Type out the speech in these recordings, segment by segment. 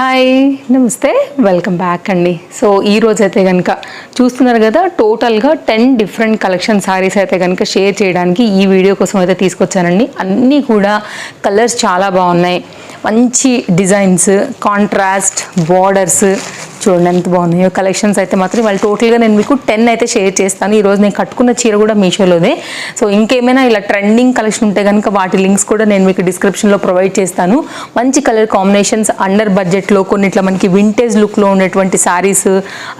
Hi నమస్తే. Welcome back అండి. So ఈ రోజు అయితే కనుక చూస్తున్నారు కదా టోటల్గా టెన్ డిఫరెంట్ కలెక్షన్ శారీస్ అయితే కనుక షేర్ చేయడానికి ఈ వీడియో కోసం అయితే తీసుకొచ్చానండి. అన్నీ కూడా కలర్స్ చాలా బాగున్నాయి. మంచి డిజైన్స్ కాంట్రాస్ట్ బార్డర్స్ చూడండి ఎంత బాగున్నాయో. కలెక్షన్స్ అయితే మాత్రం వాళ్ళు టోటల్గా నేను మీకు టెన్ అయితే షేర్ చేస్తాను. ఈరోజు నేను కట్టుకున్న చీర కూడా మీషోలోదే. సో ఇంకేమైనా ఇలా ట్రెండింగ్ కలెక్షన్ ఉంటే కనుక వాటి లింక్స్ కూడా నేను మీకు డిస్క్రిప్షన్లో ప్రొవైడ్ చేస్తాను. మంచి కలర్ కాంబినేషన్స్ అండర్ బడ్జెట్లో కొన్ని ఇట్లా మనకి వింటేజ్ లుక్లో ఉన్నటువంటి శారీస్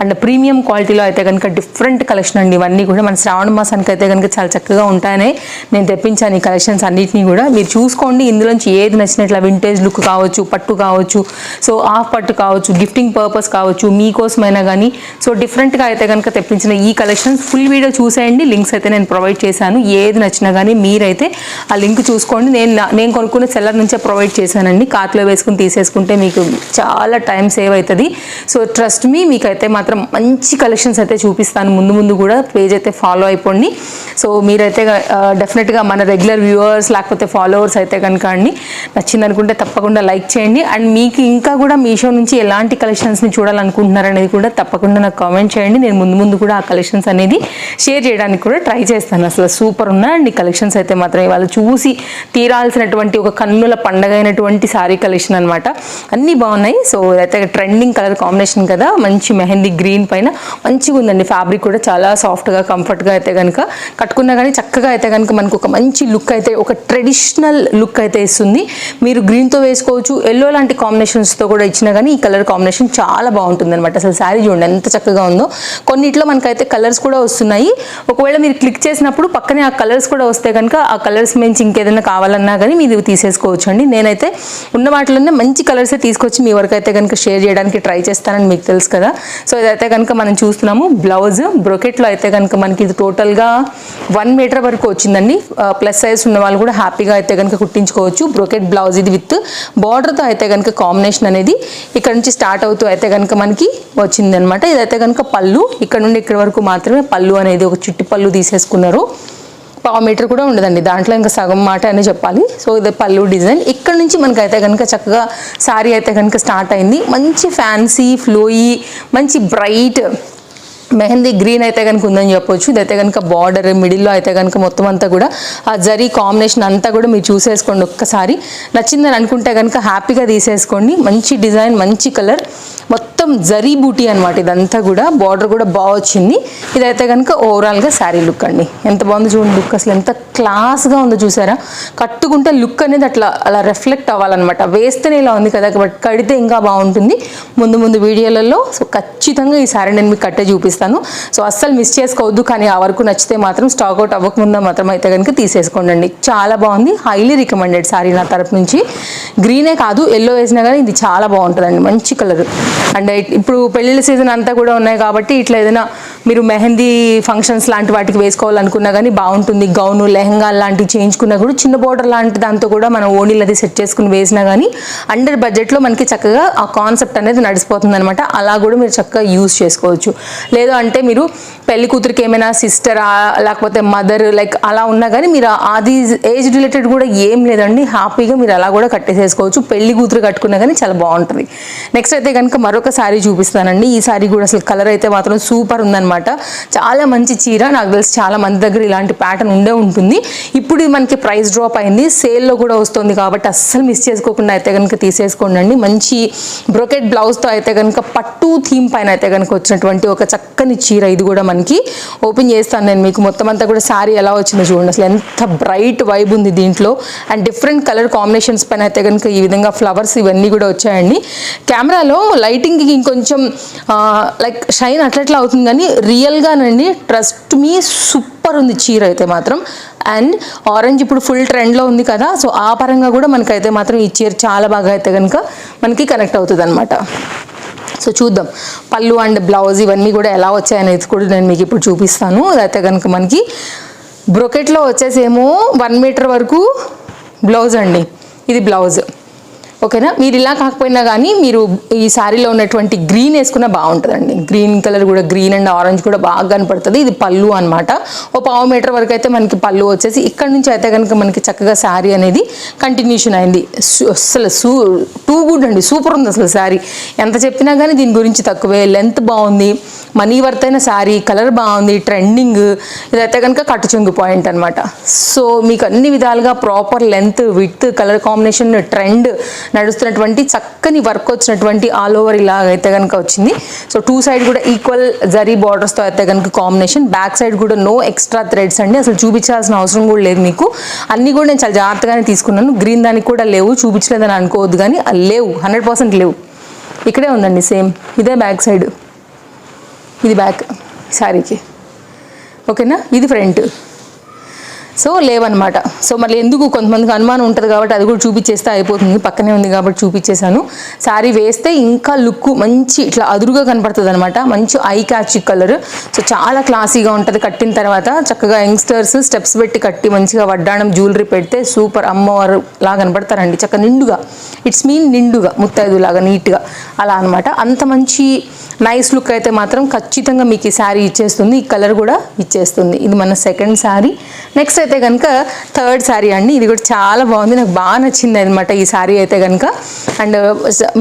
అండ్ ప్రీమియం క్వాలిటీలో అయితే కనుక డిఫరెంట్ కలెక్షన్ అండి. ఇవన్నీ కూడా మన శ్రావణ మాసానికి అయితే కనుక చాలా చక్కగా ఉంటాయని నేను తెప్పించాను ఈ కలెక్షన్స్ అన్నింటినీ కూడా. మీరు చూసుకోండి ఇందులోంచి ఏది నచ్చినట్ల వింటేజ్ లుక్ కావచ్చు పట్టు కావచ్చు సో ఆఫ్ పట్టు కావచ్చు గిఫ్టింగ్ పర్పస్ కావచ్చు మీకోసమైనా కానీ సో డిఫరెంట్గా అయితే కనుక తెప్పించిన ఈ కలెక్షన్స్ ఫుల్ వీడియో చూసేయండి. లింక్స్ అయితే నేను ప్రొవైడ్ చేశాను. ఏది నచ్చినా కానీ మీరైతే ఆ లింక్ చూసుకోండి. నేను నేను కొనుక్కున్న సెల్లర్ నుంచే ప్రొవైడ్ చేశానండి. కార్ట్లో వేసుకుని తీసేసుకుంటే మీకు చాలా టైం సేవ్ అవుతుంది సో ట్రస్ట్ మీ మీకైతే మాత్రం మంచి కలెక్షన్స్ అయితే చూపిస్తాను. ముందు ముందు కూడా పేజ్ అయితే ఫాలో అయిపోండి. సో మీరైతే డెఫినెట్గా మన రెగ్యులర్ వ్యూవర్స్ లేకపోతే ఫాలోవర్స్ అయితే కనుక అండి నచ్చిందనుకుంటే తప్పకుండా లైక్ చేయండి. అండ్ మీకు ఇంకా కూడా మీషో నుంచి ఎలాంటి కలెక్షన్స్ని చూడాలని అనేది కూడా తప్పకుండా నాకు కామెంట్ చేయండి. నేను ముందు ముందు కూడా ఆ కలెక్షన్స్ అనేది షేర్ చేయడానికి కూడా ట్రై చేస్తాను. అసలు సూపర్ ఉన్నాయండి కలెక్షన్స్ అయితే మాత్రం ఇవాళ చూసి తీరాల్సినటువంటి ఒక కన్నుల పండగ అయినటువంటి శారీ కలెక్షన్ అనమాట అన్నీ బాగున్నాయి. సో అయితే ట్రెండింగ్ కలర్ కాంబినేషన్ కదా. మంచి మెహందీ గ్రీన్ పైన మంచిగా ఉందండి. ఫ్యాబ్రిక్ కూడా చాలా సాఫ్ట్గా కంఫర్ట్గా అయితే కనుక కట్టుకున్నా కానీ చక్కగా అయితే కనుక మనకు ఒక మంచి లుక్ అయితే ఒక ట్రెడిషనల్ లుక్ అయితే ఇస్తుంది. మీరు గ్రీన్తో వేసుకోవచ్చు ఎల్లో లాంటి కాంబినేషన్స్తో కూడా ఇచ్చినా కానీ ఈ కలర్ కాంబినేషన్ చాలా బాగుంటుంది. అనమాట అసలు శారీ చూడండి ఎంత చక్కగా ఉందో. కొన్నిట్లో మనకైతే కలర్స్ కూడా వస్తున్నాయి. ఒకవేళ మీరు క్లిక్ చేసినప్పుడు పక్కనే ఆ కలర్స్ కూడా వస్తే కనుక ఆ కలర్స్ మించి ఇంకేదైనా కావాలన్నా కానీ మీరు తీసేసుకోవచ్చు అండి. నేనైతే ఉన్న వాటిలోనే మంచి కలర్సే తీసుకొచ్చి మీ వరకు అయితే కనుక షేర్ చేయడానికి ట్రై చేస్తానని మీకు తెలుసు కదా. సో ఇదైతే కనుక మనం చూస్తున్నాము. బ్లౌజ్ బ్రొకెట్లో అయితే కనుక మనకి ఇది టోటల్గా వన్ మీటర్ వరకు వచ్చిందండి. ప్లస్ సైజ్ ఉన్న వాళ్ళు కూడా హ్యాపీగా అయితే కనుక కుట్టించుకోవచ్చు. బ్రొకెట్ బ్లౌజ్ ఇది విత్ బార్డర్తో అయితే కనుక కాంబినేషన్ అనేది ఇక్కడ నుంచి స్టార్ట్ అవుతూ అయితే కనుక మనకి వచ్చింది అనమాట ఇదైతే కనుక పళ్ళు. ఇక్కడ నుండి ఇక్కడ వరకు మాత్రమే పళ్ళు అనేది ఒక చిట్టి పళ్ళు తీసేసుకున్నారు. పావు మీటర్ కూడా ఉండదండి. దాంట్లో ఇంకా సగం మాట అని చెప్పాలి. సో ఇది పళ్ళు డిజైన్. ఇక్కడ నుంచి మనకైతే కనుక చక్కగా శారీ అయితే కనుక స్టార్ట్ అయింది. మంచి ఫ్యాన్సీ ఫ్లోయి మంచి బ్రైట్ మెహందీ గ్రీన్ అయితే కనుక ఉందని చెప్పొచ్చు. ఇదైతే కనుక బార్డర్ మిడిల్లో అయితే కనుక మొత్తం అంతా కూడా ఆ జరీ కాంబినేషన్ అంతా కూడా మీరు చూసేసుకోండి ఒక్కసారి. నచ్చిందని అనుకుంటే కనుక హ్యాపీగా తీసేసుకోండి. మంచి డిజైన్ మంచి కలర్. మొత్తం జరీ బూటీ అనమాట ఇదంతా కూడా. బార్డర్ కూడా బాగా వచ్చింది. ఇదైతే కనుక ఓవరాల్గా శారీ లుక్ అండి. ఎంత బాగుంది చూడండి లుక్ అసలు. ఎంత క్లాస్గా ఉందో చూసారా? కట్టుకుంటే లుక్ అనేది అట్లా అలా రిఫ్లెక్ట్ అవ్వాలన్నమాట. వేస్తేనే ఇలా ఉంది కదా బట్ కడితే ఇంకా బాగుంటుంది. ముందు ముందు వీడియోలలో సో ఖచ్చితంగా ఈ శారీ నేను మీకు కట్టే చూపిస్తాను సో అస్సలు మిస్ చేసుకోవద్దు కానీ ఆ వరకు నచ్చితే మాత్రం స్టాక్ అవుట్ అవ్వకుండా మాత్రం అయితే కనుక తీసేసుకోండి చాలా బాగుంది. హైలీ రికమెండెడ్ సారీ నా తరపు నుంచి. గ్రీనే కాదు ఎల్లో వేసినా కానీ ఇది చాలా బాగుంటుందండి. మంచి కలర్ అండ్ ఇప్పుడు పెళ్ళిళ్ళ సీజన్ అంతా కూడా ఉన్నాయి కాబట్టి ఇట్లా ఏదైనా మీరు మెహందీ ఫంక్షన్స్ లాంటి వాటికి వేసుకోవాలనుకున్నా కానీ బాగుంటుంది. గౌను లెహంగా లాంటివి చేయించుకున్నా కూడా చిన్న బోర్డర్ లాంటి దాంతో కూడా మనం ఓనీలు అది సెట్ చేసుకుని వేసినా కానీ అండర్ బడ్జెట్లో మనకి చక్కగా ఆ కాన్సెప్ట్ అనేది నడిచిపోతుంది అనమాట అలా కూడా మీరు చక్కగా యూజ్ చేసుకోవచ్చు. లేదు అంటే మీరు పెళ్ళి కూతురికి ఏమైనా సిస్టర్ లేకపోతే మదర్ లైక్ అలా ఉన్నా కానీ మీరు అది ఏజ్ రిలేటెడ్ కూడా ఏం లేదండి. హ్యాపీగా మీరు అలా కూడా కట్టేసేసుకోవచ్చు. పెళ్ళి కూతురు కట్టుకున్నా కానీ చాలా బాగుంటుంది. నెక్స్ట్ అయితే కనుక మరొక శారీ చూపిస్తానండి. ఈ శారీ కూడా అసలు కలర్ అయితే మాత్రం సూపర్ ఉందనమాట చాలా మంచి చీర. నాకు తెలిసి చాలా మంది దగ్గర ఇలాంటి ప్యాటర్న్ ఉండే ఉంటుంది. ఇప్పుడు మనకి ప్రైస్ డ్రాప్ అయింది. సేల్లో కూడా వస్తుంది కాబట్టి అస్సలు మిస్ చేసుకోకుండా అయితే కనుక తీసేసుకోండి మంచి బ్రొకెట్ బ్లౌజ్తో అయితే కనుక పట్టు థీమ్ పైన అయితే కనుక వచ్చినటువంటి ఒక చక్కని చీర ఇది కూడా మనకి ఓపెన్ చేస్తాను నేను మీకు. మొత్తం అంతా కూడా శారీ ఎలా వచ్చిందో చూడండి. అసలు ఎంత బ్రైట్ వైబ్ ఉంది దీంట్లో. అండ్ డిఫరెంట్ కలర్ కాంబినేషన్స్ పైన అయితే కనుక ఈ విధంగా ఫ్లవర్స్ ఇవన్నీ కూడా వచ్చాయండి. కెమెరాలో లైటింగ్కి ఇంకొంచెం లైక్ షైన్ అట్లట్లా అవుతుంది కానీ రియల్గానండి ట్రస్ట్ మీ సూపర్ ఉంది చీర అయితే మాత్రం. అండ్ ఆరెంజ్ ఇప్పుడు ఫుల్ ట్రెండ్లో ఉంది కదా. సో ఆ పరంగా కూడా మనకైతే మాత్రం ఈ చీర చాలా బాగా అయితే కనుక మనకి కనెక్ట్ అవుతుంది అనమాట సో చూద్దాం. పళ్ళు అండ్ బ్లౌజ్ ఇవన్నీ కూడా ఎలా వచ్చాయనేది కూడా నేను మీకు ఇప్పుడు చూపిస్తాను. అయితే కనుక మనకి బ్రొకెట్లో వచ్చేసేమో వన్ మీటర్ వరకు బ్లౌజ్ అండి. ఇది బ్లౌజ్. ఓకేనా? మీరు ఇలా కాకపోయినా కానీ మీరు ఈ శారీలో ఉన్నటువంటి గ్రీన్ వేసుకున్న బాగుంటుందండి. గ్రీన్ కలర్ కూడా గ్రీన్ అండ్ ఆరెంజ్ కూడా బాగా కనపడుతుంది. ఇది పళ్ళు అనమాట ఓ పావు మీటర్ వరకు అయితే మనకి పళ్ళు వచ్చేసి ఇక్కడ నుంచి అయితే కనుక మనకి చక్కగా శారీ అనేది కంటిన్యూషన్ అయింది. అసలు సూ టూ గుడ్ అండి. సూపర్ ఉంది అసలు శారీ. ఎంత చెప్పినా కానీ దీని గురించి తక్కువే. లెంత్ బాగుంది. మనీ వర్త్ అయిన శారీ కలర్ బాగుంది ట్రెండింగ్. ఇదైతే కనుక కట్టుచెంగు పాయింట్ అనమాట సో మీకు అన్ని విధాలుగా proper length with colour combination trend నడుస్తున్నటువంటి చక్కని వర్క్ వచ్చినటువంటి ఆల్ ఓవర్ ఇలాగైతే అయితే కనుక వచ్చింది. సో టూ సైడ్ కూడా ఈక్వల్ జరీ బార్డర్స్తో అయితే కనుక కాంబినేషన్ బ్యాక్ సైడ్ కూడా నో ఎక్స్ట్రా థ్రెడ్స్ అండి. అసలు చూపించాల్సిన అవసరం కూడా లేదు మీకు. అన్నీ కూడా నేను చాలా జాగ్రత్తగానే తీసుకున్నాను. గ్రీన్ దానికి కూడా లేవు. చూపించలేదని అనుకోవద్దు కానీ లేవు. హండ్రెడ్ పర్సెంట్ లేవు. ఇక్కడే ఉందండి సేమ్ ఇదే బ్యాక్ సైడ్ ఇది బ్యాక్ శారీకి ఓకేనా ఇది ఫ్రంట్ సో లేవన్నమాట. సో మళ్ళీ ఎందుకు కొంతమందికి అనుమానం ఉంటుంది కాబట్టి అది కూడా చూపించేస్తే అయిపోతుంది. పక్కనే ఉంది కాబట్టి చూపించేశాను శారీ వేస్తే ఇంకా లుక్ మంచి ఇట్లా అదురుగా కనపడుతుంది అనమాట మంచి ఐ క్యాచ్ కలర్. సో చాలా క్లాసీగా ఉంటుంది కట్టిన తర్వాత. చక్కగా యంగ్స్టర్స్ స్టెప్స్ పెట్టి కట్టి మంచిగా వడ్డాణం జ్యువెలరీ పెడితే సూపర్ అమ్మవారు లాగా కనపడతారండి. చక్కగా నిండుగా. ఇట్స్ మీన్ నిండుగా ముత్తైదు లాగా నీట్గా అలా అనమాట అంత మంచి నైస్ లుక్ అయితే మాత్రం ఖచ్చితంగా మీకు ఈ శారీ ఇచ్చేస్తుంది. ఈ కలర్ కూడా ఇచ్చేస్తుంది. ఇది మన సెకండ్ శారీ నెక్స్ట్ అయితే కనుక థర్డ్ శారీ అండి. ఇది కూడా చాలా బాగుంది. నాకు బాగా నచ్చింది అనమాట ఈ శారీ అయితే కనుక అండ్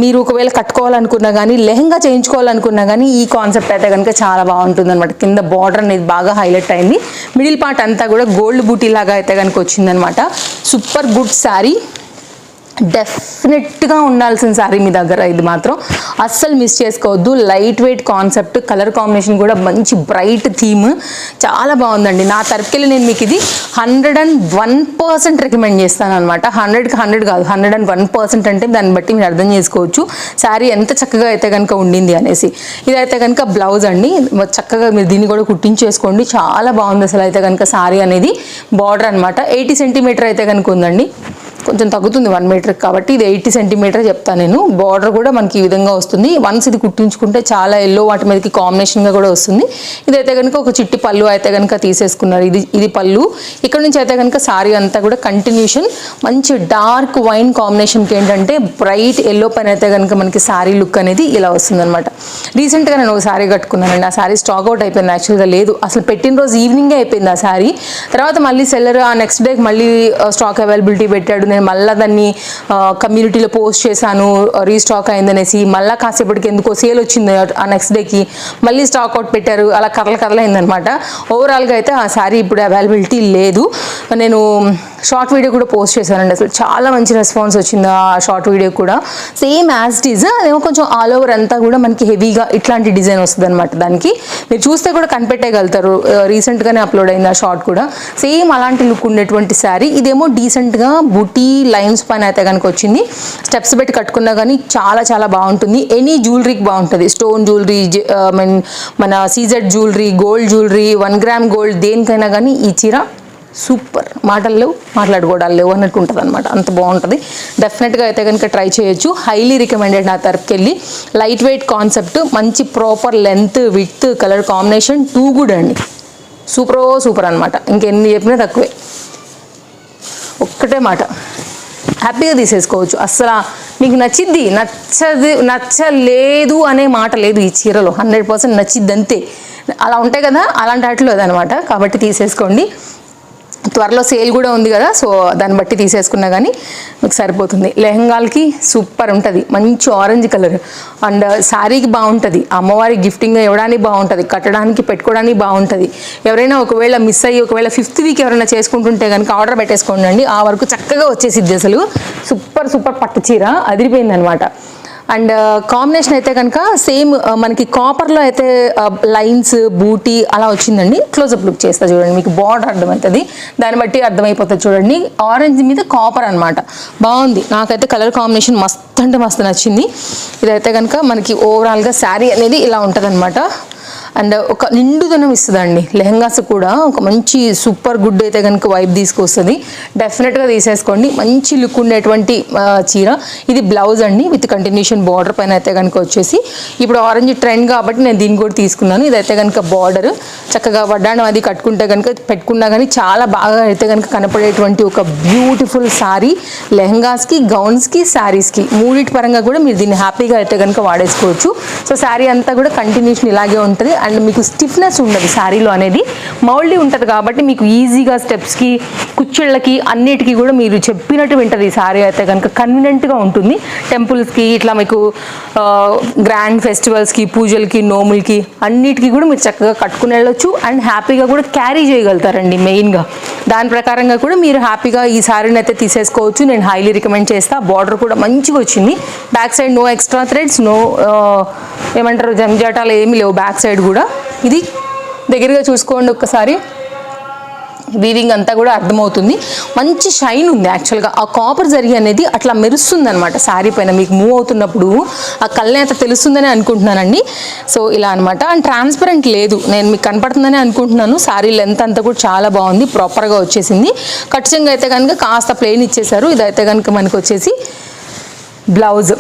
మీరు ఒకవేళ కట్టుకోవాలనుకున్నా కానీ లెహంగా చేయించుకోవాలనుకున్నా కానీ ఈ కాన్సెప్ట్ అయితే కనుక చాలా బాగుంటుంది అనమాట కింద బార్డర్ అనేది బాగా హైలైట్ అయింది. మిడిల్ పార్ట్ అంతా కూడా గోల్డ్ బూటీ లాగా అయితే కనుక వచ్చిందనమాట సూపర్ గుడ్ శారీ డెఫినెట్గా ఉండాల్సిన శారీ మీ దగ్గర ఇది మాత్రం. అస్సలు మిస్ చేసుకోవద్దు. Light weight concept colour combination కూడా మంచి బ్రైట్ థీమ్ చాలా బాగుందండి. నా తరపుకెళ్ళి నేను మీకు ఇది hundred and one percent recommend చేస్తాను అనమాట హండ్రెడ్కి హండ్రెడ్ కాదు. హండ్రెడ్ అండ్ వన్ పర్సెంట్ అంటే దాన్ని బట్టి మీరు అర్థం చేసుకోవచ్చు. శారీ ఎంత చక్కగా అయితే కనుక ఉండింది అనేసి. ఇదైతే కనుక బ్లౌజ్ అండి. చక్కగా మీరు దీన్ని కూడా కుట్టించేసుకోండి. చాలా బాగుంది అసలు అయితే కనుక శారీ అనేది. బార్డర్ అనమాట ఎయిటీ సెంటీమీటర్ అయితే కనుక ఉందండి. కొంచెం తగ్గుతుంది వన్ మీటర్ కాబట్టి ఇది ఎయిటీ సెంటీమీటర్ చెప్తాను నేను. బార్డర్ కూడా మనకి ఈ విధంగా వస్తుంది. వన్స్ ఇది కుట్టించుకుంటే చాలా ఎల్లో వాటి మీదకి కాంబినేషన్గా కూడా వస్తుంది. ఇదైతే కనుక ఒక చిట్టి పళ్ళు అయితే కనుక తీసేసుకున్నారు. ఇది ఇది పళ్ళు. ఇక్కడ నుంచి అయితే కనుక సారీ అంతా కూడా కంటిన్యూషన్ మంచి డార్క్ వైన్ కాంబినేషన్కి ఏంటంటే బ్రైట్ ఎల్లో పైన అయితే కనుక మనకి సారీ లుక్ అనేది ఇలా వస్తుంది అనమాట రీసెంట్గా నేను ఒక సారీ కట్టుకున్నానండి. ఆ సారీ స్టాక్ అవుట్ అయిపోయింది. యాక్చువల్గా లేదు. అసలు పెట్టిన రోజు ఈవినింగే అయిపోయింది ఆ సారీ. తర్వాత మళ్ళీ సెల్లర్ ఆ నెక్స్ట్ డేకి మళ్ళీ స్టాక్ అవైలబిలిటీ పెట్టాడు. నేను మళ్ళీ దాన్ని కమ్యూనిటీలో పోస్ట్ చేశాను రీస్టాక్ అయిందనేసి మళ్ళీ కాసేపటికి ఎందుకో సేల్ వచ్చింది ఆ నెక్స్ట్ డేకి మళ్ళీ స్టాక్ అవుట్ పెట్టారు అలా కర్ల కర్లైందనమాట ఓవరాల్గా అయితే ఆ శారీ ఇప్పుడు అవైలబిలిటీ లేదు. నేను షార్ట్ వీడియో కూడా పోస్ట్ చేశానండి అసలు చాలా మంచి రెస్పాన్స్ వచ్చింది ఆ షార్ట్ వీడియో కూడా. సేమ్ యాజ్ ఇట్ ఈజ్ అదేమో కొంచెం ఆల్ ఓవర్ అంతా కూడా మనకి హెవీగా ఇట్లాంటి డిజైన్ వస్తుంది అనమాట దానికి. మీరు చూస్తే కూడా కనిపెట్టేయగలుగుతారు రీసెంట్గానే అప్లోడ్ అయింది ఆ షార్ట్ కూడా. సేమ్ అలాంటి లుక్ ఉండేటువంటి శారీ. ఇదేమో డీసెంట్గా బుటీ లైన్స్ పైన అయితే కనుక వచ్చింది. స్టెప్స్ పెట్టి కట్టుకున్నా కానీ చాలా చాలా బాగుంటుంది. ఎనీ జ్యువెలరీకి బాగుంటుంది. స్టోన్ జ్యువెలరీ మీన్ మన CZ jewellery gold jewellery one gram gold దేనికైనా కానీ ఈ చీర సూపర్. మాటలు లేవు మాట్లాడుకోవడాలు లేవు అన్నట్టు ఉంటుంది అనమాట అంత బాగుంటుంది. డెఫినెట్గా అయితే కనుక ట్రై చేయొచ్చు. హైలీ రికమెండెడ్ నా తరపుకి వెళ్ళి లైట్ వెయిట్ కాన్సెప్ట్ మంచి proper length with colour combination too good అండి. సూపరో సూపర్ అనమాట ఇంకెన్ని చెప్పినా తక్కువే. ఒక్కటే మాట. హ్యాపీగా తీసేసుకోవచ్చు. అస్సలు మీకు నచ్చిద్ది నచ్చదు నచ్చలేదు అనే మాట లేదు ఈ చీరలో. హండ్రెడ్ పర్సెంట్ నచ్చిద్ది అంతే అలా ఉంటాయి కదా అలాంటి వాటిలో అదనమాట కాబట్టి తీసేసుకోండి. త్వరలో సేల్ కూడా ఉంది కదా సో దాన్ని బట్టి తీసేసుకున్నా కానీ మీకు సరిపోతుంది. లెహంగాలకి సూపర్ ఉంటుంది. మంచి ఆరెంజ్ కలర్ అండ్ శారీకి బాగుంటుంది. అమ్మవారి గిఫ్టింగ్ ఇవ్వడానికి బాగుంటుంది. కట్టడానికి పెట్టుకోవడానికి బాగుంటుంది. ఎవరైనా ఒకవేళ మిస్ అయ్యి ఒకవేళ ఫిఫ్త్ వీక్ ఎవరైనా చేసుకుంటుంటే కనుక ఆర్డర్ పెట్టేసుకోండి ఆ వరకు చక్కగా వచ్చేసిద్ది అసలు. సూపర్ సూపర్ పట్టు చీర. అదిరిపోయింది అనమాట అండ్ కాంబినేషన్ uh, అయితే కనుక సేమ్ uh, మనకి కాపర్లో అయితే uh, లైన్స్ బూటీ అలా వచ్చిందండి. క్లోజప్ లుక్ చేస్తా చూడండి. మీకు బార్డర్ అర్థమవుతుంది. దాన్ని బట్టి అర్థమైపోతుంది చూడండి. ఆరెంజ్ మీద కాపర్ అనమాట బాగుంది. నాకైతే కలర్ కాంబినేషన్ మస్తు అంటే మస్తు నచ్చింది. ఇదైతే కనుక మనకి ఓవరాల్గా శారీ అనేది ఇలా ఉంటుంది అండ్ ఒక నిండుదనం ఇస్తుందండి. లెహంగాస్ కూడా ఒక మంచి సూపర్ గుడ్ అయితే కనుక వైబ్ తీసుకొస్తుంది. డెఫినెట్గా తీసేసుకోండి. మంచి లుక్ ఉండేటువంటి చీర. ఇది బ్లౌజ్ అండి. విత్ కంటిన్యూషన్ బార్డర్ పైన అయితే కనుక వచ్చేసి. ఇప్పుడు ఆరెంజ్ ట్రెండ్ కాబట్టి నేను దీన్ని కూడా తీసుకున్నాను. ఇదైతే కనుక బార్డర్ చక్కగా వడ్డాణం అది కట్టుకుంటే కనుక పెట్టుకున్నా కానీ చాలా బాగా అయితే కనుక కనపడేటువంటి ఒక బ్యూటిఫుల్ శారీ లెహంగాస్కి గౌన్స్కి శారీస్కి మూడింటి పరంగా కూడా మీరు దీన్ని హ్యాపీగా అయితే కనుక వాడేసుకోవచ్చు. సో శారీ అంతా కూడా కంటిన్యూషన్ ఇలాగే ఉంటుంది. అండ్ మీకు స్టిఫ్నెస్ ఉండదు శారీలో అనేది. మౌల్డీ ఉంటుంది కాబట్టి మీకు ఈజీగా స్టెప్స్కి కుచ్చిళ్ళకి అన్నిటికీ కూడా మీరు చెప్పినట్టు వింటుంది ఈ శారీ అయితే కనుక కన్వీనెంట్గా ఉంటుంది. టెంపుల్స్కి ఇట్లా మీకు గ్రాండ్ ఫెస్టివల్స్కి పూజలకి నోములకి అన్నిటికీ కూడా మీరు చక్కగా కట్టుకుని వెళ్ళొచ్చు. అండ్ హ్యాపీగా కూడా క్యారీ చేయగలుగుతారండి మెయిన్గా దాని ప్రకారంగా కూడా మీరు హ్యాపీగా ఈ శారీని అయితే తీసేసుకోవచ్చు. నేను హైలీ రికమెండ్ చేస్తా. బార్డర్ కూడా మంచిగా వచ్చింది. Back side no extra threads no ఏమంటారు జంజాటాలు ఏమి లేవు. బ్యాక్ సైడ్ కూడా. ఇది దగ్గరగా చూసుకోండి ఒక్కసారి. వీవింగ్ అంతా కూడా అర్థమవుతుంది. మంచి షైన్ ఉంది యాక్చువల్గా ఆ కాపర్ జరి అనేది అట్లా మెరుస్తుంది అనమాట శారీ పైన. మీకు మూవ్ అవుతున్నప్పుడు ఆ కళ్ళనేత తెలుస్తుందని అనుకుంటున్నానండి. సో ఇలా అనమాట అండ్ ట్రాన్స్పరెంట్ లేదు. నేను మీకు కనపడుతుందని అనుకుంటున్నాను. శారీ లెంత్ అంతా కూడా చాలా బాగుంది. ప్రాపర్గా వచ్చేసింది. ఖచ్చితంగా అయితే కనుక కాస్త ప్లెయిన్ ఇచ్చేసారు ఇదైతే కనుక మనకు వచ్చేసి బ్లౌజ్.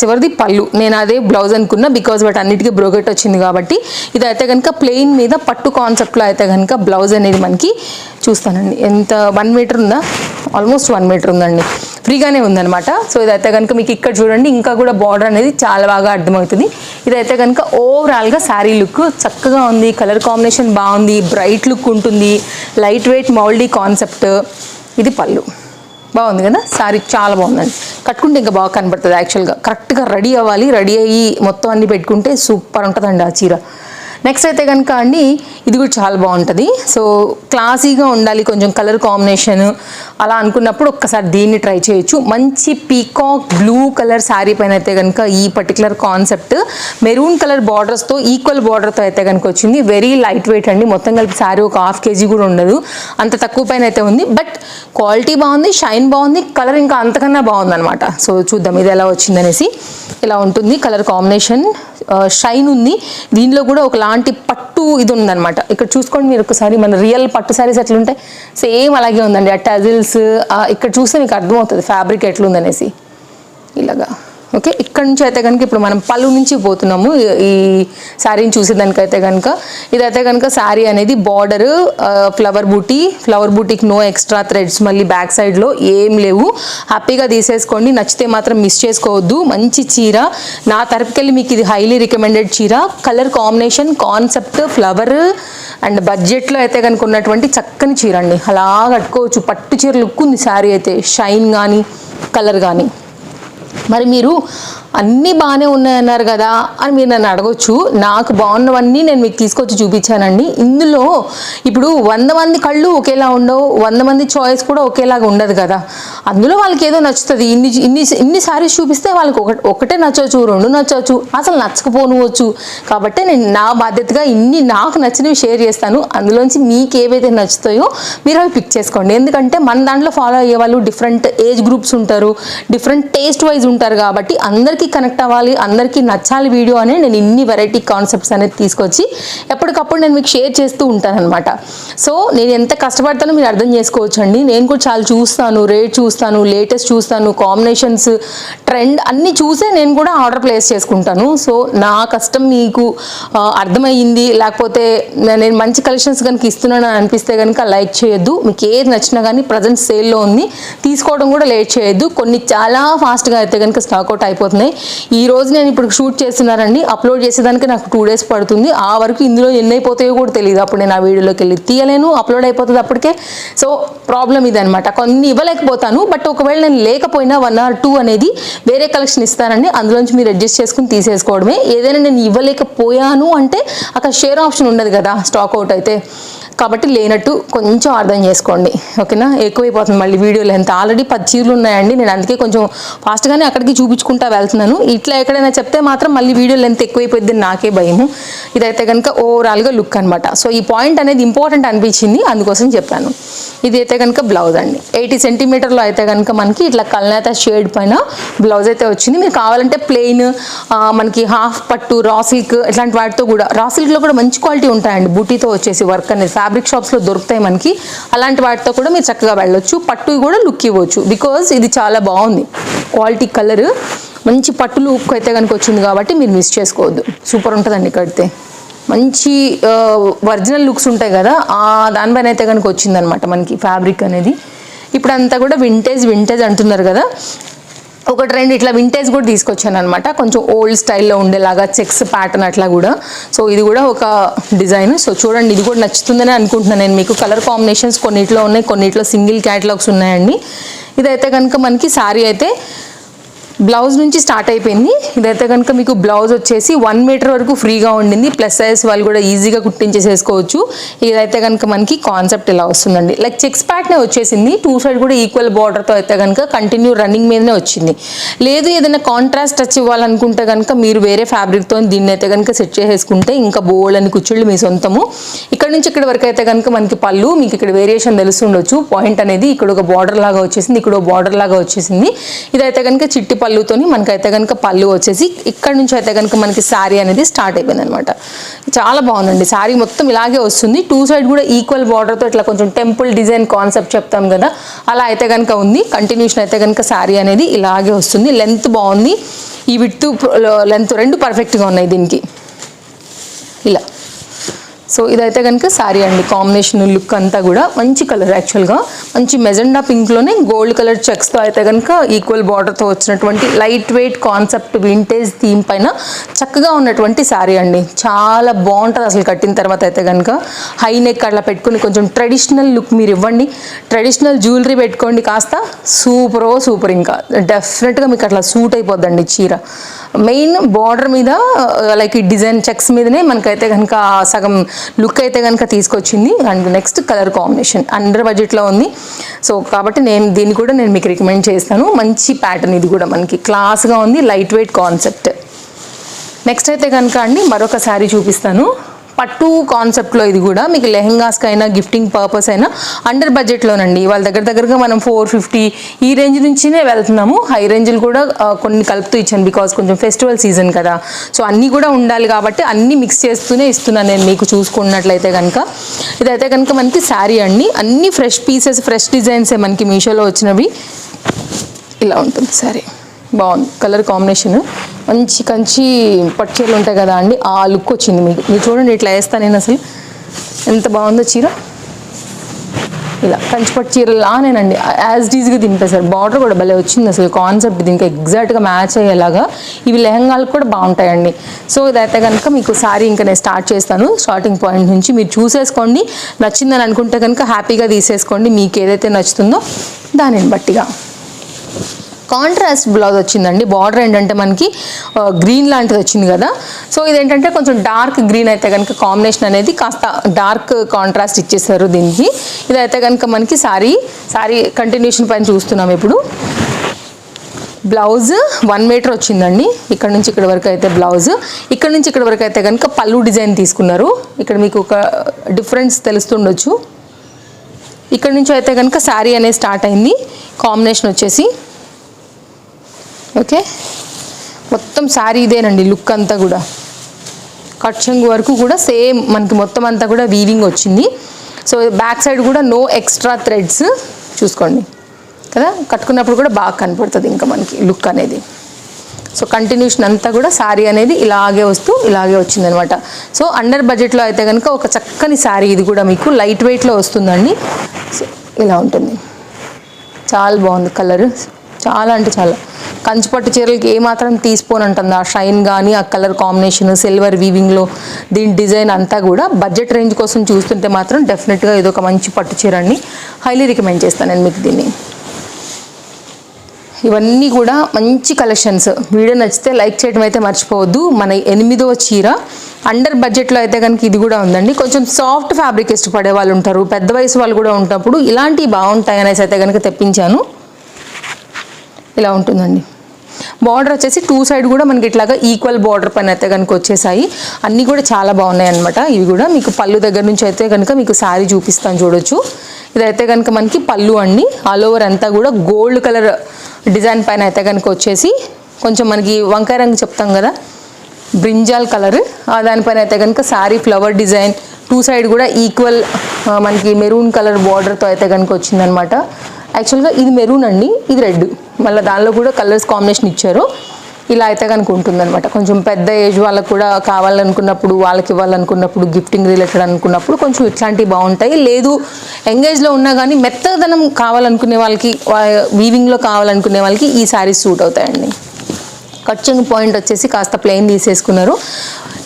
చివరిది పళ్ళు. నేను అదే బ్లౌజ్ అనుకున్నా బికాజ్ వాటి అన్నిటికీ బ్రోకెట్ వచ్చింది కాబట్టి ఇదైతే కనుక ప్లెయిన్ మీద పట్టు కాన్సెప్ట్లో అయితే కనుక బ్లౌజ్ అనేది మనకి చూస్తానండి. ఎంత వన్ మీటర్ ఉందా? ఆల్మోస్ట్ వన్ మీటర్ ఉందండి. ఫ్రీగానే ఉందన్నమాట. సో ఇదైతే కనుక మీకు ఇక్కడ చూడండి ఇంకా కూడా బార్డర్ అనేది చాలా బాగా అర్థమవుతుంది. ఇదైతే కనుక ఓవరాల్గా శారీ లుక్ చక్కగా ఉంది కలర్ కాంబినేషన్ బాగుంది బ్రైట్ లుక్ ఉంటుంది లైట్ వెయిట్ మౌల్డీ కాన్సెప్ట్ ఇది పళ్ళు. బాగుంది కదా? సారీ చాలా బాగుందండి. కట్టుకుంటే ఇంకా బాగా కనబడుతుంది యాక్చువల్గా. కరెక్ట్గా రెడీ అవ్వాలి రెడీ అయ్యి మొత్తం అన్ని పెట్టుకుంటే సూపర్ ఉంటుందండి ఆ చీర. నెక్స్ట్ అయితే కనుక అండి ఇది కూడా చాలా బాగుంటుంది. సో క్లాసీగా ఉండాలి కొంచెం కలర్ కాంబినేషన్ అలా అనుకున్నప్పుడు ఒక్కసారి దీన్ని ట్రై చేయొచ్చు. మంచి పీకాక్ బ్లూ కలర్ శారీ పైన అయితే కనుక ఈ పర్టికులర్ కాన్సెప్ట్ మెరూన్ కలర్ బార్డర్స్తో ఈక్వల్ బార్డర్తో అయితే కనుక వచ్చింది. వెరీ లైట్ వెయిట్ అండి. మొత్తం కలిపి శారీ ఒక హాఫ్ కేజీ కూడా ఉండదు. అంత తక్కువ పైన అయితే ఉంది. బట్ క్వాలిటీ బాగుంది షైన్ బాగుంది కలర్ ఇంకా అంతకన్నా బాగుంది అనమాట సో చూద్దాం ఇది ఎలా వచ్చిందనేసి. ఇలా ఉంటుంది. కలర్ కాంబినేషన్ షైన్ ఉంది. దీనిలో కూడా ఒకలాంటి పట్టు ఇది ఉందన్నమాట. ఇక్కడ చూసుకోండి మీరు ఒకసారి మన రియల్ పట్టు శారీస్ ఎట్లుంటాయి సేమ్ అలాగే ఉందండి. ఆ టజిల్స్ ఇక్కడ చూస్తే మీకు అర్థమవుతుంది ఫ్యాబ్రిక్ ఎట్లుందనేసి. ఇలాగా. ఓకే? ఇక్కడ నుంచి అయితే కనుక ఇప్పుడు మనం పళ్ళు నుంచి పోతున్నాము. ఈ- శారీని చూసేదానికైతే కనుక ఇదైతే కనుక శారీ అనేది బార్డర్ ఫ్లవర్ బూటీ. ఫ్లవర్ బూటీకి నో ఎక్స్ట్రా థ్రెడ్స్. మళ్ళీ బ్యాక్ సైడ్లో ఏం లేవు. హ్యాపీగా తీసేసుకోండి. నచ్చితే మాత్రం మిస్ చేసుకోవద్దు. మంచి చీర. నా తరపుకెళ్ళి మీకు ఇది హైలీ రికమెండెడ్ చీర. Colour combination concept flower and బడ్జెట్లో అయితే కనుక ఉన్నటువంటి చక్కని చీర అండి. అలా కట్టుకోవచ్చు. పట్టు చీర లుక్ ఉంది శారీ అయితే. షైన్ కానీ కలర్ కానీ మరి మీరు అన్నీ బాగానే ఉన్నాయన్నారు కదా అని మీరు నన్ను అడగొచ్చు. నాకు బాగున్నవన్నీ నేను మీకు తీసుకొచ్చి చూపించానండి. ఇందులో ఇప్పుడు వంద మంది కళ్ళు ఒకేలా ఉండవు వంద మంది చాయిస్ కూడా ఒకేలాగా ఉండదు కదా. అందులో వాళ్ళకి ఏదో నచ్చుతుంది. ఇన్ని ఇన్ని ఇన్ని సారీస్ చూపిస్తే వాళ్ళకి ఒక ఒకటే నచ్చవచ్చు రెండు నచ్చవచ్చు అసలు నచ్చకపోనువచ్చు. కాబట్టి నేను నా బాధ్యతగా ఇన్ని నాకు నచ్చినవి షేర్ చేస్తాను. అందులోంచి మీకు ఏవైతే నచ్చుతాయో మీరు అవి పిక్ చేసుకోండి. ఎందుకంటే మన దాంట్లో ఫాలో అయ్యే వాళ్ళు డిఫరెంట్ ఏజ్ గ్రూప్స్ ఉంటారు డిఫరెంట్ టేస్ట్ వైజ్ ఉంటారు కాబట్టి అందరికీ కనెక్ట్ అవ్వాలి అందరికీ నచ్చాలి వీడియో అనే నేను ఇన్ని వెరైటీ కాన్సెప్ట్స్ అనేది తీసుకొచ్చి ఎప్పటికప్పుడు నేను మీకు షేర్ చేస్తూ ఉంటాను అనమాట సో నేను ఎంత కష్టపడతానో మీరు అర్థం చేసుకోవచ్చు అండి నేను కూడా చాలా చూస్తాను రేట్ చూస్తాను లేటెస్ట్ చూస్తాను కాంబినేషన్స్ ట్రెండ్ అన్నీ చూసే నేను కూడా ఆర్డర్ ప్లేస్ చేసుకుంటాను. సో నా కష్టం మీకు అర్థమయ్యింది. లేకపోతే నేను మంచి కలెక్షన్స్ కనుక ఇస్తున్నాను అనిపిస్తే కనుక లైక్ చేయొద్దు. మీకు ఏది నచ్చినా కానీ ప్రజెంట్ సేల్లో ఉంది. తీసుకోవడం కూడా లేట్ చేయొద్దు. కొన్ని చాలా ఫాస్ట్గా అయితే కనుక స్టాక్ అవుట్ అయిపోతున్నాయి. ఈ రోజు నేను ఇప్పుడు షూట్ చేస్తున్నానండి అప్లోడ్ చేసేదానికి నాకు టూ డేస్ పడుతుంది. ఆ వరకు ఇందులో ఎన్ని అయిపోతాయో కూడా తెలియదు అప్పుడు నేను ఆ వీడియోలోకి వెళ్ళి తీయలేను అప్లోడ్ అయిపోతుంది అప్పటికే. సో ప్రాబ్లం ఇదనమాట కొన్ని ఇవ్వలేకపోతాను బట్ ఒకవేళ నేను లేకపోయినా వన్ ఆర్ టూ అనేది వేరే కలెక్షన్ ఇస్తానండి. అందులోంచి మీరు అడ్జస్ట్ చేసుకుని తీసేసుకోవడమే. ఏదైనా నేను ఇవ్వలేకపోయాను అంటే అక్కడ షేర్ ఆప్షన్ ఉండదు కదా స్టాక్ అవుట్ అయితే. కాబట్టి లేనట్టు కొంచెం అర్థం చేసుకోండి. ఓకేనా? ఎక్కువైపోతుంది మళ్ళీ వీడియో లెంత్. ఆల్రెడీ పది చీరలు ఉన్నాయండి. నేను అందుకే కొంచెం ఫాస్ట్గానే అక్కడికి చూపించుకుంటా వెళ్తున్నాను. ఇట్లా ఎక్కడైనా చెప్తే మాత్రం మళ్ళీ వీడియో లెంత్ ఎక్కువైపోయింది నాకే భయము. ఇదైతే కనుక ఓవరాల్గా లుక్ అనమాట సో ఈ పాయింట్ అనేది ఇంపార్టెంట్ అనిపించింది. అందుకోసం చెప్పాను. ఇది అయితే కనుక బ్లౌజ్ అండి. ఎయిటీ సెంటీమీటర్లో అయితే కనుక మనకి ఇట్లా కల్నేత షేడ్ పైన బ్లౌజ్ అయితే వచ్చింది. మీరు కావాలంటే ప్లెయిన్ మనకి హాఫ్ పట్టు రా సిల్క్ ఇట్లాంటి వాటితో కూడా రా సిల్క్లో కూడా మంచి క్వాలిటీ ఉంటాయండి. బూటీతో వచ్చేసి వర్క్ అనేది ఫ్యాబ్రిక్ షాప్స్లో దొరుకుతాయి మనకి. అలాంటి వాటితో కూడా మీరు చక్కగా వెళ్ళొచ్చు. పట్టు కూడా లుక్ ఇవ్వచ్చు. బికాజ్ ఇది చాలా బాగుంది. క్వాలిటీ కలర్ మంచి పట్టు లుక్ అయితే కనుక వచ్చింది కాబట్టి మీరు మిస్ చేసుకోవద్దు. సూపర్ ఉంటుందండి కడితే. మంచి ఒరిజినల్ లుక్స్ ఉంటాయి కదా ఆ దానిపైన అయితే కనుక వచ్చిందనమాట మనకి ఫ్యాబ్రిక్ అనేది. ఇప్పుడు అంతా కూడా వింటేజ్ వింటేజ్ అంటున్నారు కదా. ఒక ట్రెండ్ ఇట్లా వింటేజ్ కూడా తీసుకొచ్చాను అనమాట కొంచెం ఓల్డ్ స్టైల్లో ఉండేలాగా చెక్స్ ప్యాటర్న్ అట్లా కూడా. సో ఇది కూడా ఒక డిజైన్ సో చూడండి ఇది కూడా నచ్చుతుందని అనుకుంటున్నాను నేను మీకు. కలర్ కాంబినేషన్స్ కొన్నిట్లో ఉన్నాయి కొన్నిట్లో సింగిల్ క్యాటలాగ్స్ ఉన్నాయండి. ఇదైతే కనుక మనకి శారీ అయితే బ్లౌజ్ నుంచి స్టార్ట్ అయిపోయింది. ఇదైతే కనుక మీకు బ్లౌజ్ వచ్చేసి వన్ మీటర్ వరకు ఫ్రీగా ఉండింది. ప్లస్ సైజ్ వాళ్ళు కూడా ఈజీగా కుట్టించేసేసుకోవచ్చు. ఇదైతే కనుక మనకి కాన్సెప్ట్ ఇలా వస్తుందండి. లైక్ చెక్స్ ప్యాట్నే వచ్చేసింది. టూ సైడ్ కూడా ఈక్వల్ బార్డర్తో అయితే కనుక కంటిన్యూ రన్నింగ్ మీదనే వచ్చింది. లేదు ఏదైనా కాంట్రాస్ట్ టచ్ ఇవ్వాలనుకుంటే కనుక మీరు వేరే ఫ్యాబ్రిక్తో దీన్ని అయితే కనుక సెట్ చేసేసుకుంటే ఇంకా బోల్డ్ అని కుచ్చుళ్ళు మీ సొంతము. ఇక్కడ నుంచి ఇక్కడ వరకు అయితే కనుక మనకి పళ్ళు మీకు ఇక్కడ వేరియేషన్ తెలుస్తుండొచ్చు. పాయింట్ అనేది ఇక్కడ ఒక బార్డర్ లాగా వచ్చేసింది ఇక్కడ ఒక బార్డర్ లాగా వచ్చేసింది. ఇదైతే కనుక చిట్టి పళ్ళుతోని మనకైతే కనుక పళ్ళు వచ్చేసి ఇక్కడ నుంచి అయితే కనుక మనకి శారీ అనేది స్టార్ట్ అయిపోయింది అనమాట చాలా బాగుందండి. శారీ మొత్తం ఇలాగే వస్తుంది. టూ సైడ్ కూడా ఈక్వల్ బార్డర్తో ఇట్లా కొంచెం టెంపుల్ డిజైన్ కాన్సెప్ట్ చెప్తాం కదా అలా అయితే కనుక ఉంది. కంటిన్యూషన్ అయితే కనుక శారీ అనేది ఇలాగే వస్తుంది. లెంత్ బాగుంది. ఈ విత్ లెంత్ రెండు పర్ఫెక్ట్గా ఉన్నాయి దీనికి. ఇలా. సో ఇదైతే కనుక శారీ అండి. కాంబినేషన్ లుక్ అంతా కూడా మంచి కలర్ యాక్చువల్గా మంచి మెజెండా పింక్లోనే గోల్డ్ కలర్ చెక్స్తో అయితే కనుక ఈక్వల్ బార్డర్తో వచ్చినటువంటి light weight concept vintage theme పైన చక్కగా ఉన్నటువంటి శారీ అండి. చాలా బాగుంటుంది అసలు కట్టిన తర్వాత అయితే కనుక హై నెక్ అట్లా పెట్టుకుని కొంచెం ట్రెడిషనల్ లుక్ మీరు ఇవ్వండి. ట్రెడిషనల్ జ్యువెలరీ పెట్టుకోండి కాస్త. సూపరో సూపర్ ఇంకా. డెఫినెట్గా మీకు అట్లా సూట్ అయిపోద్దండి చీర. మెయిన్ బార్డర్ మీద లైక్ ఈ డిజైన్ చెక్స్ మీదనే మనకైతే కనుక సగం లుక్ అయితే కనుక తీసుకొచ్చింది. And next colour combination under బడ్జెట్లో ఉంది. సో కాబట్టి నేను దీన్ని కూడా నేను మీకు రికమెండ్ చేస్తాను. మంచి ప్యాటర్న్ ఇది కూడా మనకి. క్లాస్గా ఉంది లైట్ వెయిట్ కాన్సెప్ట్. నెక్స్ట్ అయితే కనుక అండి మరొక శారీ చూపిస్తాను. పట్టు కాన్సెప్ట్లో ఇది కూడా మీకు లెహెంగాస్కి అయినా గిఫ్టింగ్ పర్పస్ అయినా అండర్ బడ్జెట్లోనండి వాళ్ళ దగ్గర దగ్గరగా మనం ఫోర్ ఫిఫ్టీ ఈ రేంజ్ నుంచినే వెళ్తున్నాము. హై రేంజ్లు కూడా కొన్ని కలుపుతూ ఇచ్చాను బికాస్ కొంచెం ఫెస్టివల్ సీజన్ కదా. సో అన్నీ కూడా ఉండాలి కాబట్టి అన్నీ మిక్స్ చేస్తూనే ఇస్తున్నాను నేను మీకు చూసుకున్నట్లయితే కనుక ఇదైతే కనుక మనకి శారీ అండి. అన్ని ఫ్రెష్ పీసెస్ ఫ్రెష్ డిజైన్సే మనకి మీషోలో వచ్చినవి. ఇలా ఉంటుంది సరే బాగుంది. Colour combination. మంచి కంచి పట్టుచీరలు ఉంటాయి కదా అండి ఆ లుక్ వచ్చింది మీకు. మీరు చూడండి ఇట్లా వేస్తాను నేను అసలు. ఎంత బాగుందో చీర. ఇలా కంచి పట్టు చీరలానేనండి యాజ్ డీజ్గా దింపేశారు బార్డర్ కూడా భలే వచ్చింది అసలు. కాన్సెప్ట్ దీనికి ఎగ్జాక్ట్గా మ్యాచ్ అయ్యేలాగా. ఇవి లెహంగాలకు కూడా బాగుంటాయండి. సో ఇదైతే కనుక మీకు సారీ ఇంకా నేను స్టార్ట్ చేస్తాను. స్టార్టింగ్ పాయింట్ నుంచి మీరు చూసేసుకోండి. నచ్చిందని అనుకుంటే కనుక హ్యాపీగా తీసేసుకోండి. మీకు ఏదైతే నచ్చుతుందో దానిని బట్టిగా. కాంట్రాస్ట్ బ్లౌజ్ వచ్చిందండి. బార్డర్ ఏంటంటే మనకి గ్రీన్ లాంటిది వచ్చింది కదా. సో ఇదేంటంటే కొంచెం డార్క్ గ్రీన్ అయితే కనుక కాంబినేషన్ అనేది కాస్త డార్క్ కాంట్రాస్ట్ ఇచ్చేసారు దీనికి. ఇదైతే కనుక మనకి సారీ సారీ కంటిన్యూషన్ పైన చూస్తున్నాం ఇప్పుడు. బ్లౌజ్ వన్ మీటర్ వచ్చిందండి. ఇక్కడ నుంచి ఇక్కడ వరకు అయితే బ్లౌజ్ ఇక్కడ నుంచి ఇక్కడ వరకు అయితే కనుక పళ్ళు డిజైన్ తీసుకున్నారు. ఇక్కడ మీకు ఒక డిఫరెన్స్ తెలుస్తుండొచ్చు. ఇక్కడ నుంచి అయితే కనుక శారీ అనేది స్టార్ట్ అయింది. కాంబినేషన్ వచ్చేసి ఓకే? మొత్తం శారీ ఇదేనండి లుక్ అంతా కూడా. కట్ వరకు కూడా సేమ్ మనకి మొత్తం అంతా కూడా వీవింగ్ వచ్చింది. సో బ్యాక్ సైడ్ కూడా నో ఎక్స్ట్రా థ్రెడ్స్ చూసుకోండి. కదా? కట్టుకున్నప్పుడు కూడా బాగా కనపడుతుంది ఇంకా మనకి లుక్ అనేది. సో కంటిన్యూషన్ అంతా కూడా శారీ అనేది ఇలాగే వస్తూ ఇలాగే వచ్చిందనమాట. సో అండర్ బడ్జెట్లో అయితే కనుక ఒక చక్కని శారీ ఇది కూడా మీకు లైట్ వెయిట్లో వస్తుందండి. సో ఇలా ఉంటుంది. చాలా బాగుంది కలర్. చాలా అంటే చాలా. కంచిపట్టు చీరలకి ఏమాత్రం తీసిపోని ఆ షైన్ కానీ ఆ కలర్ కాంబినేషన్ సిల్వర్ వీవింగ్లో దీని డిజైన్ అంతా కూడా బడ్జెట్ రేంజ్ కోసం చూస్తుంటే మాత్రం డెఫినెట్గా ఇది ఒక మంచి పట్టు చీర అండి. హైలీ రికమెండ్ చేస్తాను నేను మీకు దీన్ని. ఇవన్నీ కూడా మంచి కలెక్షన్స్. వీడియో నచ్చితే లైక్ చేయడం అయితే మర్చిపోవద్దు. మన ఎనిమిదవ చీర. అండర్ బడ్జెట్లో అయితే కనుక ఇది కూడా ఉందండి. కొంచెం సాఫ్ట్ ఫ్యాబ్రిక్ ఇష్టపడే వాళ్ళు ఉంటారు. పెద్ద వయసు వాళ్ళు కూడా ఉంటప్పుడు ఇలాంటివి బాగుంటాయి అనేసి అయితే కనుక తెప్పించాను. ఇలా ఉంటుందండి. బార్డర్ వచ్చేసి టూ సైడ్ కూడా మనకి ఇట్లాగా ఈక్వల్ బార్డర్ పైన అయితే కనుక వచ్చేసాయి. అన్నీ కూడా చాలా బాగున్నాయి అనమాట ఇవి కూడా మీకు పళ్ళు దగ్గర నుంచి అయితే కనుక మీకు శారీ చూపిస్తాను చూడొచ్చు. ఇదైతే కనుక మనకి పళ్ళు అండి. ఆల్ ఓవర్ అంతా కూడా గోల్డ్ కలర్ డిజైన్ పైన అయితే కనుక వచ్చేసి కొంచెం మనకి వంకాయ రంగు చెప్తాం కదా బ్రింజాల్ కలర్ దానిపైన అయితే కనుక sari flower design two side కూడా ఈక్వల్ మనకి మెరూన్ కలర్ బార్డర్తో అయితే కనుక వచ్చిందనమాట యాక్చువల్గా ఇది మెరూన్ అండి ఇది రెడ్. మళ్ళీ దానిలో కూడా కలర్స్ కాంబినేషన్ ఇచ్చారు. ఇలా అయితే కనుక ఉంటుందన్నమాట. కొంచెం పెద్ద ఏజ్ వాళ్ళకు కూడా కావాలనుకున్నప్పుడు వాళ్ళకి ఇవ్వాలనుకున్నప్పుడు గిఫ్టింగ్ రిలేటెడ్ అనుకున్నప్పుడు కొంచెం ఇట్లాంటివి బాగుంటాయి. లేదు ఎంగేజ్లో ఉన్నా కానీ మెత్తదనం కావాలనుకునే వాళ్ళకి వీవింగ్లో కావాలనుకునే వాళ్ళకి ఈ శారీస్ సూట్ అవుతాయండి. కట్చింగ్ పాయింట్ వచ్చేసి కాస్త ప్లెయిన్ తీసేసుకున్నారు.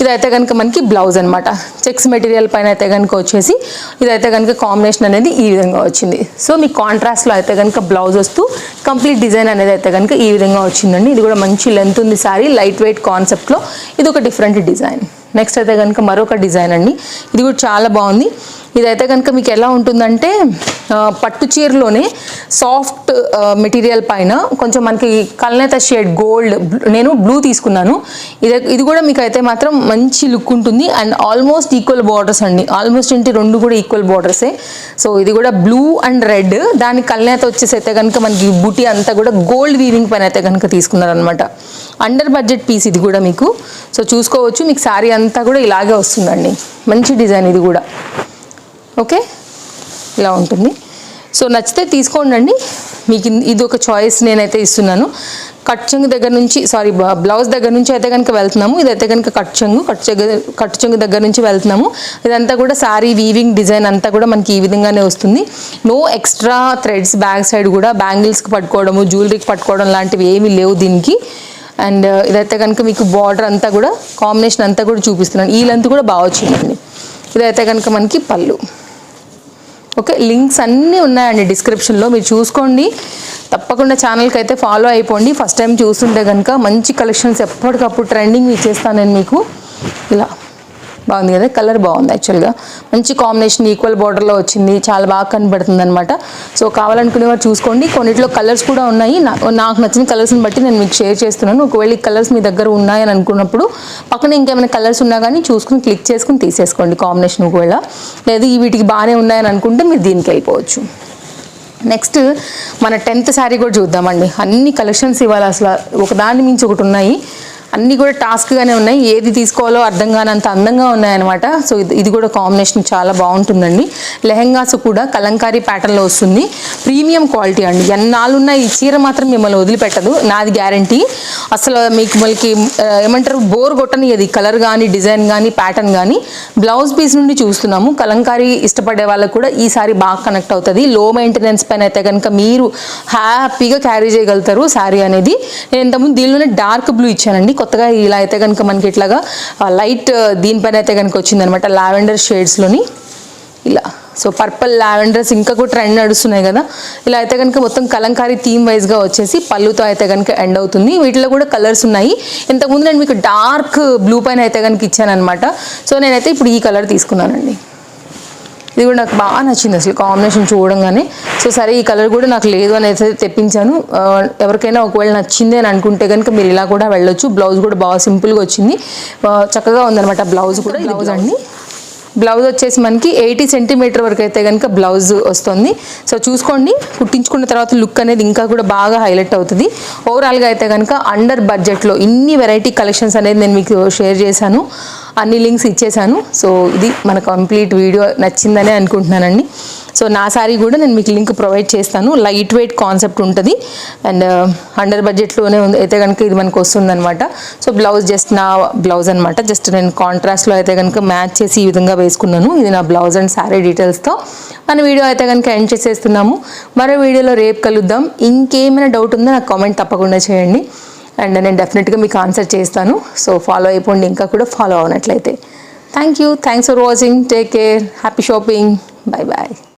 ఇదైతే కనుక మనకి బ్లౌజ్ అనమాట చెక్స్ మెటీరియల్ పైన అయితే కనుక వచ్చేసి ఇదైతే కనుక కాంబినేషన్ అనేది ఈ విధంగా వచ్చింది. సో మీ కాంట్రాస్ట్లో అయితే కనుక బ్లౌజ్ వస్తూ కంప్లీట్ డిజైన్ అనేది అయితే కనుక ఈ విధంగా వచ్చిందండి. ఇది కూడా మంచి లెంత్ ఉంది సారీ లైట్ వెయిట్ కాన్సెప్ట్లో ఇది ఒక డిఫరెంట్ డిజైన్ నెక్స్ట్ అయితే కనుక మరొక డిజైన్ అండి. ఇది కూడా చాలా బాగుంది. ఇదైతే కనుక మీకు ఎలా ఉంటుందంటే పట్టు చీరలోనే సాఫ్ట్ మెటీరియల్ పైన కొంచెం మనకి కల్నేత షేడ్ గోల్డ్ నేను బ్లూ తీసుకున్నాను. ఇది ఇది కూడా మీకు అయితే మాత్రం మంచి లుక్ ఉంటుంది. అండ్ ఆల్మోస్ట్ ఈక్వల్ బార్డర్స్ అండి. ఆల్మోస్ట్ ఏంటి రెండు కూడా ఈక్వల్ బార్డర్సే. సో ఇది కూడా బ్లూ అండ్ రెడ్. దాని కల్నేత వచ్చేసి అయితే కనుక మనకి బుటీ అంతా కూడా గోల్డ్ వీవింగ్ పైన అయితే కనుక తీసుకున్నారనమాట అండర్ బడ్జెట్ పీస్ ఇది కూడా మీకు. సో చూసుకోవచ్చు మీకు శారీ అంతా కూడా ఇలాగే వస్తుందండి. మంచి డిజైన్ ఇది కూడా. ఓకే? ఇలా ఉంటుంది. సో నచ్చితే తీసుకోండి మీకు ఇది ఒక చాయిస్ నేనైతే ఇస్తున్నాను. కట్ చెంగు దగ్గర నుంచి సారీ బ్లౌజ్ దగ్గర నుంచి అయితే కనుక వెళ్తున్నాము. ఇదైతే కనుక కట్ చెంగు కట్ చెంగు కట్ చెంగు దగ్గర నుంచి వెళ్తున్నాము. ఇదంతా కూడా శారీ వీవింగ్ డిజైన్ అంతా కూడా మనకి ఈ విధంగానే వస్తుంది. No extra threads back side కూడా బ్యాంగిల్స్కి పట్టుకోవడము జ్యువెలరీకి పట్టుకోవడం లాంటివి ఏమీ లేవు దీనికి. అండ్ ఇదైతే కనుక మీకు బార్డర్ అంతా కూడా కాంబినేషన్ అంతా కూడా చూపిస్తున్నాను. ఈ లెంత్ కూడా బాగా వచ్చిందండి. ఇదైతే కనుక మనకి పళ్ళు. ఓకే లింక్స్ అన్నీ ఉన్నాయండి డిస్క్రిప్షన్లో. మీరు చూసుకోండి. తప్పకుండా ఛానల్కి అయితే ఫాలో అయిపోండి. ఫస్ట్ టైం చూస్తుంటే కనుక మంచి కలెక్షన్స్ ఎప్పటికప్పుడు ట్రెండింగ్ ఇచ్చేస్తాను నేను మీకు. ఇలా. బాగుంది కదా కలర్ బాగుంది యాక్చువల్గా మంచి కాంబినేషన్ ఈక్వల్ బార్డర్లో వచ్చింది చాలా బాగా కనబడుతుంది అనమాట సో కావాలనుకునే వారు చూసుకోండి. కొన్నిట్లో కలర్స్ కూడా ఉన్నాయి. నాకు నచ్చిన కలర్స్ని బట్టి నేను మీకు షేర్ చేస్తున్నాను. ఒకవేళ ఈ కలర్స్ మీ దగ్గర ఉన్నాయని అనుకున్నప్పుడు పక్కన ఇంకేమైనా కలర్స్ ఉన్నా కానీ చూసుకుని క్లిక్ చేసుకుని తీసేసుకోండి కాంబినేషన్ ఒకవేళ. లేదు ఈ వీటికి బాగానే ఉన్నాయని అనుకుంటే మీరు దీనికి వెళ్ళిపోవచ్చు. నెక్స్ట్ మన టెన్త్ శారీ కూడా చూద్దామండి. అన్ని కలెక్షన్స్ ఇవాళ అసలు. ఒకదాని మించి ఒకటి ఉన్నాయి. అన్నీ కూడా టాస్క్గానే ఉన్నాయి. ఏది తీసుకోవాలో అర్థం కానంత అందంగా ఉన్నాయన్నమాట. సో ఇది కూడా కాంబినేషన్ చాలా బాగుంటుందండి. లెహెంగాస్ కూడా కలంకారీ ప్యాటర్న్లో వస్తుంది. ప్రీమియం క్వాలిటీ అండి. ఎన్నాళ్ళున్న ఈ చీర మాత్రం మిమ్మల్ని వదిలిపెట్టదు. నాది గ్యారంటీ అసలు మీకు మనకి ఏమంటారు? బోర్ కొట్టని అది కలర్ కానీ డిజైన్ కానీ ప్యాటర్న్ కానీ బ్లౌజ్ పీస్ నుండి చూస్తున్నాము. కలంకారీ ఇష్టపడే వాళ్ళకు కూడా ఈ సారీ బాగా కనెక్ట్ అవుతుంది. లో మెయింటెనెన్స్ పైన అయితే కనుక మీరు హ్యాపీగా క్యారీ చేయగలుగుతారు. శారీ అనేది నేను ఇంతకుముందు దీనిలోనే డార్క్ బ్లూ ఇచ్చానండి. కొత్తగా ఇలా అయితే కనుక మనకి ఇట్లాగా లైట్ దీనిపైన అయితే కనుక వచ్చిందనమాట లావెండర్ షేడ్స్లోని ఇలా. సో పర్పుల్ లావెండర్స్ ఇంకా కూడా ట్రెండ్ నడుస్తున్నాయి కదా. ఇలా అయితే కనుక మొత్తం కలంకారీ థీమ్ వైజ్గా వచ్చేసి పళ్ళుతో అయితే కనుక ఎండ్ అవుతుంది. వీటిలో కూడా కలర్స్ ఉన్నాయి. ఇంతకుముందు నేను మీకు డార్క్ బ్లూ పైన అయితే కనుక ఇచ్చానమాట సో నేనైతే ఇప్పుడు ఈ కలర్ తీసుకున్నానండి. ఇది కూడా నాకు బాగా నచ్చింది అసలు కాంబినేషన్ చూడంగానే. సో సరే ఈ కలర్ కూడా నాకు లేదు అని అయితే తెప్పించాను. ఎవరికైనా ఒకవేళ నచ్చింది అని అనుకుంటే కనుక మీరు ఇలా కూడా వెళ్ళొచ్చు. బ్లౌజ్ కూడా బాగా సింపుల్గా వచ్చింది. చక్కగా ఉందన్నమాట బ్లౌజ్ కూడా బ్లౌజ్ అండి బ్లౌజ్ వచ్చేసి మనకి ఎయిటీ సెంటీమీటర్ వరకు అయితే కనుక బ్లౌజ్ వస్తుంది. సో చూసుకోండి. కుట్టించుకున్న తర్వాత లుక్ అనేది ఇంకా కూడా బాగా హైలైట్ అవుతుంది. ఓవరాల్గా అయితే కనుక అండర్ బడ్జెట్లో ఇన్ని వెరైటీ కలెక్షన్స్ అనేది నేను మీకు షేర్ చేశాను. అన్ని లింక్స్ ఇచ్చేసాను సో ఇది మన కంప్లీట్ వీడియో నచ్చిందనే అనుకుంటున్నానండి. సో నా సారీ కూడా నేను మీకు లింక్ ప్రొవైడ్ చేస్తాను. లైట్ వెయిట్ కాన్సెప్ట్ ఉంటుంది. అండ్ uh, అండర్ బడ్జెట్లోనే ఉంది. అయితే కనుక ఇది మనకు వస్తుందనమాట సో బ్లౌజ్ జస్ట్ నా బ్లౌజ్ అనమాట జస్ట్ నేను కాంట్రాస్ట్లో అయితే కనుక మ్యాచ్ చేసి ఈ విధంగా వేసుకున్నాను. ఇది నా బ్లౌజ్ అండ్ శారీ డీటెయిల్స్తో. మన వీడియో అయితే కనుక ఎండ్ చేసేస్తున్నాము. మరో వీడియోలో రేపు కలుద్దాం. ఇంకేమైనా డౌట్ ఉందో నాకు కామెంట్ తప్పకుండా చేయండి. అండ్ నేను డెఫినెట్గా మీకు ఆన్సర్ చేస్తాను. సో ఫాలో అయిపోండి ఇంకా కూడా follow అవనట్లయితే. Thank you. Thanks for watching. Take care. Happy shopping. Bye bye